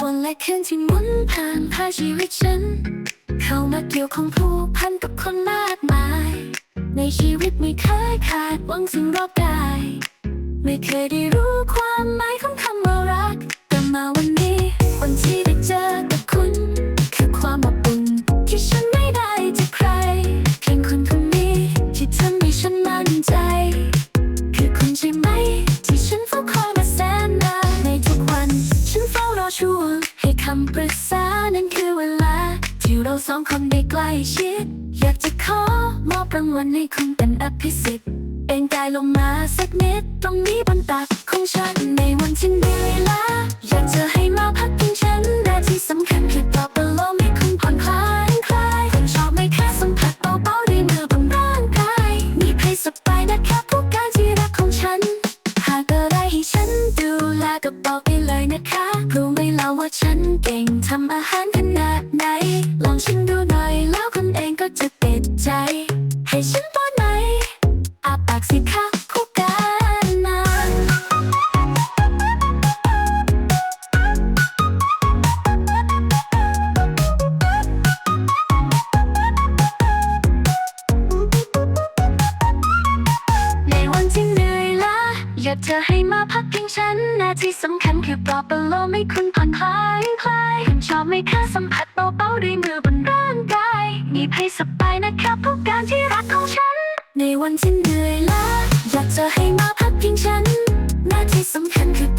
และคืนที่หมุนผ่านพาชีวิตฉัน เข้ามาเกี่ยวของผู้พันกับคนมากมาย ในชีวิตไม่เคยขาดหวังสิ่งรอบกาย ไม่เคยได้รู้ความหมายของคำว่ารัก แต่มาวันนี้วันำปรึกษานั้นคือเวลา ที่เราสองคนได้ใกล้ชิด อยากจะขอมอบรางวัลให้คุณเป็นอภิสิทธิ์เองกายลงมาสักนิด ตรงนี้บนตักของฉันในวันที่เหนื่อยล้าอยากจะ ทำอาหารขนาดไหน ลองชิมดูหน่อยแล้วคุณเองก็จะติดใจ ให้ฉันป้อนไหมอาปากสิคะ อยากจะให้มาพักพิงฉันหน้าที่สำคัญคือปลอบประโลมให้คุณผ่อนคลายคลายคุณชอบไม่คะสัมผัสเบาๆด้วยมือบนร่างกายมีให้สบายนะครับผู้การที่รักของฉัน ในวันที่เหนื่อยล้าอยากจะให้มาพักพิงฉัน หน้าที่สำคัญคือ